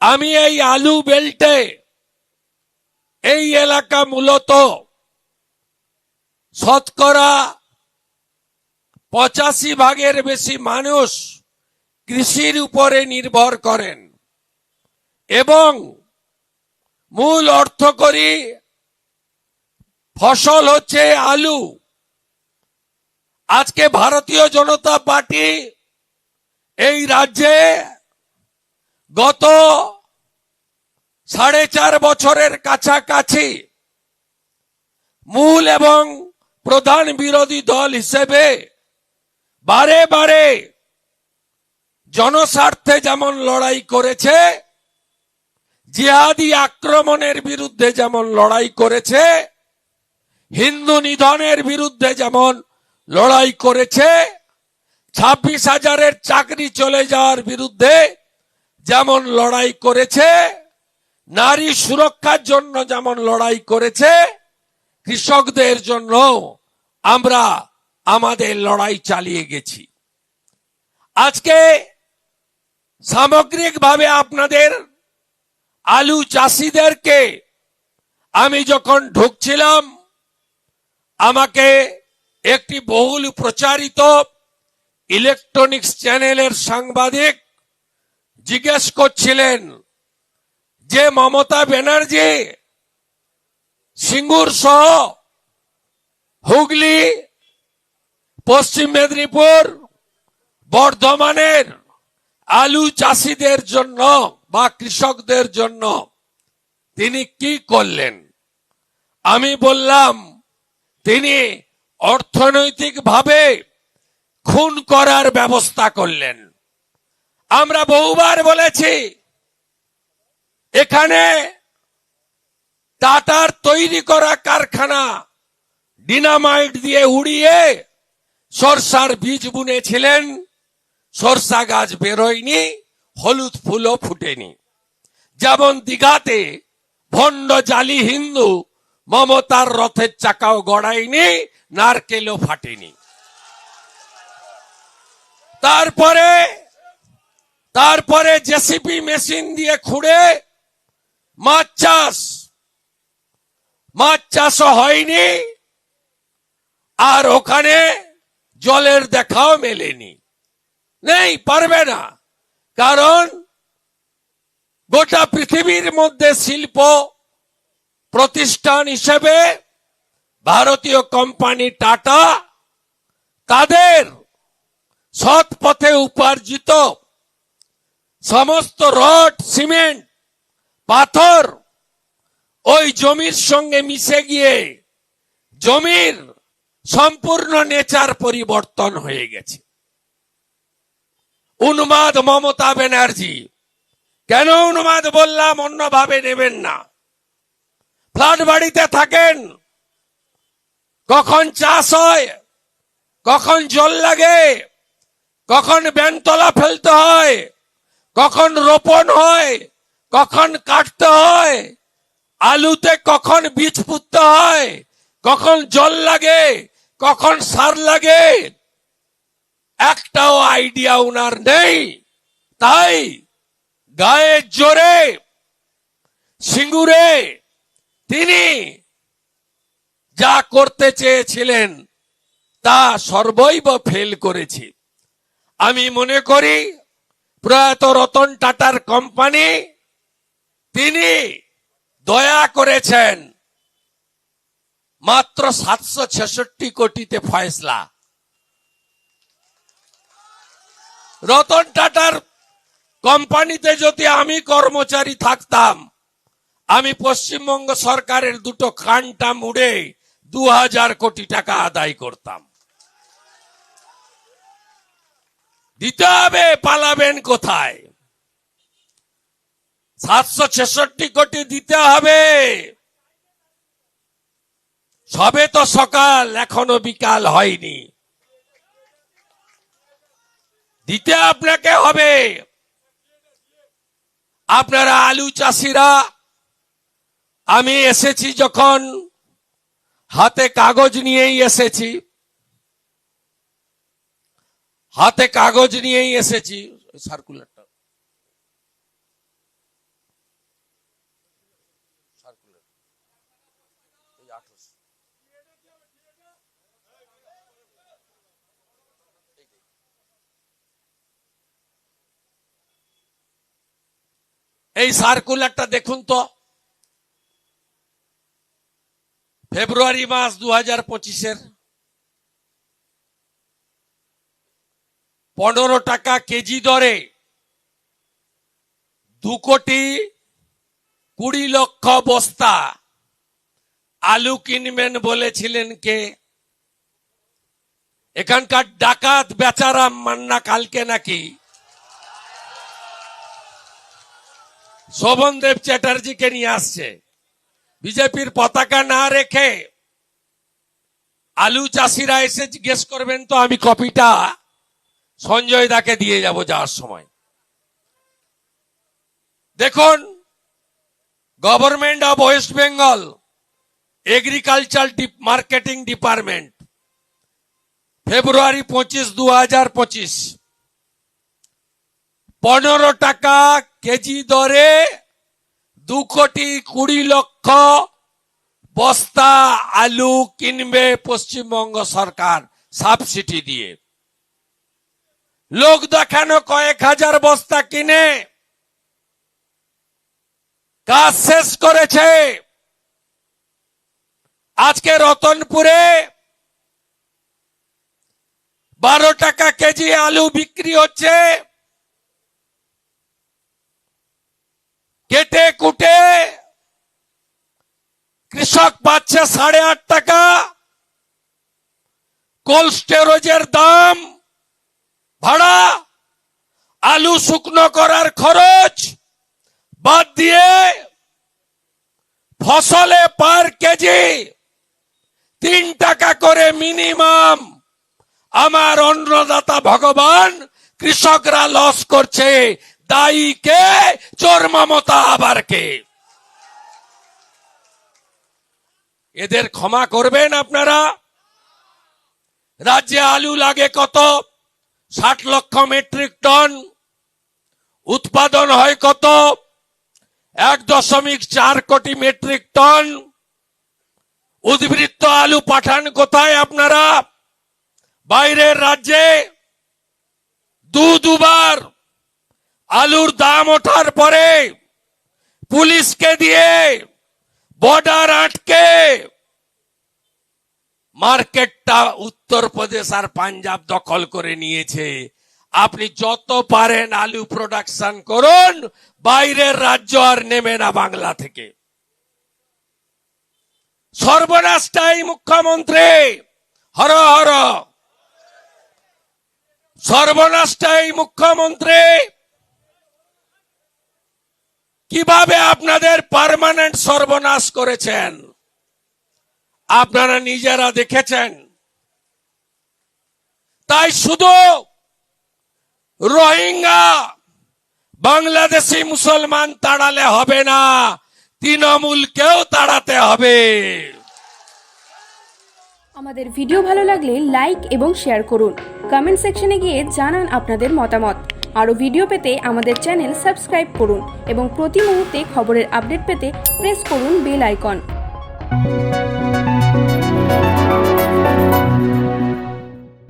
আমি এই আলু বেল্টে এই এলাকা মূলত শতকরা পঁচাশি ভাগের বেশি মানুষ কৃষির উপরে নির্ভর করেন এবং মূল অর্থ করি ফসল হচ্ছে আলু। আজকে ভারতীয় জনতা পার্টি এই রাজ্যে গত সাড়ে চার বছরের কাছাকাছি মূল এবং প্রধান বিরোধী দল হিসেবে বারে বারে জনস্বার্থে যেমন লড়াই করেছে, জিহাদি আক্রমণের বিরুদ্ধে যেমন লড়াই করেছে, হিন্দু নিধনের বিরুদ্ধে যেমন লড়াই করেছে, ছাব্বিশ হাজারের চাকরি চলে যাওয়ার বিরুদ্ধে যেমন লড়াই করেছে, নারী সুরক্ষার জন্য যেমন লড়াই করেছে, কৃষকদের জন্য আমরা আমাদের লড়াই চালিয়ে গেছি। আজকে সামগ্রিকভাবে আপনাদের আলু চাষিদেরকে আমি যখন ঢুকছিলাম, আমাকে একটি বহুল প্রচারিত ইলেকট্রনিক্স চ্যানেলের সাংবাদিক জিজ্ঞেস করছিলেন, যে মমতা ব্যানার্জি, সিঙ্গুর সহ হুগলি, পশ্চিম মেদিনীপুর, বর্ধমানের আলু চাষিদের জন্য বা কৃষকদের জন্য তিনি কি করলেন? আমি বললাম, তিনি অর্থনৈতিকভাবে খুন করার ব্যবস্থা করলেন। আমরা বহুবার বলেছি, এখানে টাটার তৈরি করা কারখানা ডিনামাইট দিয়ে উড়িয়ে সরষার বীজ বুনেছিলেন, সরষা গাছ বেরোয়নি, হলুদ ফুলও ফুটেনি। যেমন দিঘাতে ভণ্ড জালি হিন্দু মমতার রথের চাকাও গড়ায়নি, নারকেলও ফাটেনি। তারপরে তারপরে জেসিপি মেশিন দিয়ে খুঁড়ে মাছ চাষ। মাছ চাষও হয়নি, আর ওখানে জলের দেখাও মেলেনি। নেই, পারবে না, কারণ গোটা পৃথিবীর মধ্যে শিল্প প্রতিষ্ঠান হিসেবে ভারতীয় কোম্পানি টাটা তাদের সৎ পথে উপার্জিত। সমস্ত রড, সিমেন্ট, পাথর ওই জমির সঙ্গে মিশে গিয়ে জমির সম্পূর্ণ নেচার পরিবর্তন হয়ে গেছে। উন্মাদ মমতা ব্যানার্জি, কেন উন্মাদ বললাম অন্যভাবে নেবেন না? ফ্ল্যাট বাড়িতে থাকেন, কখন চাষ হয়, কখন জল লাগে, কখন ব্যানতলা ফেলতে হয় কখন রোপণ হয়, কখন কাটতে হয়, আলুতে কখন বীজ পুঁততে হয়, কখন জল লাগে, কখন সার লাগে, একটাও আইডিয়া উনার নেই। তাই গায়ের জোরে, সিঙ্গুরে তিনি যা করতে চেয়েছিলেন, তা সর্বৈব ফেল করেছি। আমি মনে করি প্রয়াত রতন টাটার কোম্পানি, তিনি দয়া করেছেন মাত্র সাতশো ছেষট্টি কোটিতে ফয়সলা। রতন টাটার কোম্পানিতে যদি আমি কর্মচারী থাকতাম, আমি পশ্চিমবঙ্গ সরকারের দুটো কানটা মুড়ে দু হাজার কোটি টাকা আদায় করতাম। দিতে হবে পালাবেন কোথায়? সাতশো ছেষট্টি কোটি দিতে হবে। সবে তো সকাল, এখনও বিকাল হয়নি। দিতে আপনাকে হবে। আপনারা আলু চাষিরা, আমি এসেছি যখন, হাতে কাগজ নিয়েই এসেছি। হাতে কাগজ নিয়েই এসেছি। সার্কুলারটা সার্কুলার এই এই সার্কুলারটা দেখুন তো। ফেব্রুয়ারি মাস দু হাজার পঁচিশের। পনেরো টাকা কেজি দরে দু কোটি কুড়ি লক্ষ বস্তা আলু কিনবেন বলেছিলেন কে? এখানকার ডাকাত বেচারাম মান্না কালকে নাকি? শোভনদেব চ্যাটার্জিকে নিয়ে আসছে। বিজেপির পতাকা না রেখে আলু চাষিরা এসে জিজ্ঞেস করবেন তো আমি কপিটা সঞ্জয় দাকে দিয়ে যাব যাওয়ার সময়। দেখুন, government of West Bengal, agriculture marketing department, February পঁচিশ দু হাজার পঁচিশ। পনেরো টাকা কেজি দরে দু কোটি কুড়ি লক্ষ বস্তা আলু কিনবে পশ্চিমবঙ্গ সরকার সাবসিডি দিয়ে। লোক দেখানো কয়েক হাজার বস্তা কিনে কাজ শেষ করেছে। আজকে রতনপুরে বারো টাকা কেজি আলু বিক্রি হচ্ছে। কেটে কুটে কৃষক পাচ্ছে সাড়ে আট টাকা। কোল্ড স্টোরেজের দাম ভাড়া, আলু শুকনো করার খরচ বাদ দিয়ে ফসলে পার কেজি তিন টাকা করে মিনিমাম আমার অন্নদাতা ভগবান কৃষকরা লস করছে। দায়ী কে? চোর মমতা আবার কে? এদের ক্ষমা করবেন আপনারা। রাজ্যে আলু লাগে কত? ষাট লক্ষ মেট্রিক টন। উৎপাদন হয় কত? এক দশমিক চার কোটি মেট্রিক টন। উদ্বৃত্ত আলু পাঠান কোথায় আপনারা? বাইরের রাজ্যে। দু দুবার আলুর দাম ওঠার পরে পুলিশকে দিয়ে বর্ডার আটকে। মার্কেটটা উত্তরপ্রদেশ আর পাঞ্জাব দখল করে নিয়েছে। আপনি যত পারেন আলু প্রোডাকশন করুন, বাইরের রাজ্য আর নেবে না বাংলা থেকে। সর্বনাশটাই মুখ্যমন্ত্রী! হর হর! সর্বনাশটাই মুখ্যমন্ত্রী! কীভাবে আপনাদের পার্মানেন্ট সর্বনাশ করেছেন? আপনারা নিজেরা দেখেছেন। তাই শুধু রোহিঙ্গা, বাংলাদেশি মুসলমান তাড়ালে হবে না তৃণমূলকেও তাড়াতে হবে। আমাদের ভিডিও ভালো লাগলে লাইক এবং শেয়ার করুন। কমেন্ট সেকশনে গিয়ে জানান আপনাদের মতামত। আরও ভিডিও পেতে আমাদের চ্যানেল সাবস্ক্রাইব করুন এবং প্রতি মুহূর্তে খবরের আপডেট পেতে প্রেস করুন বেল আইকন।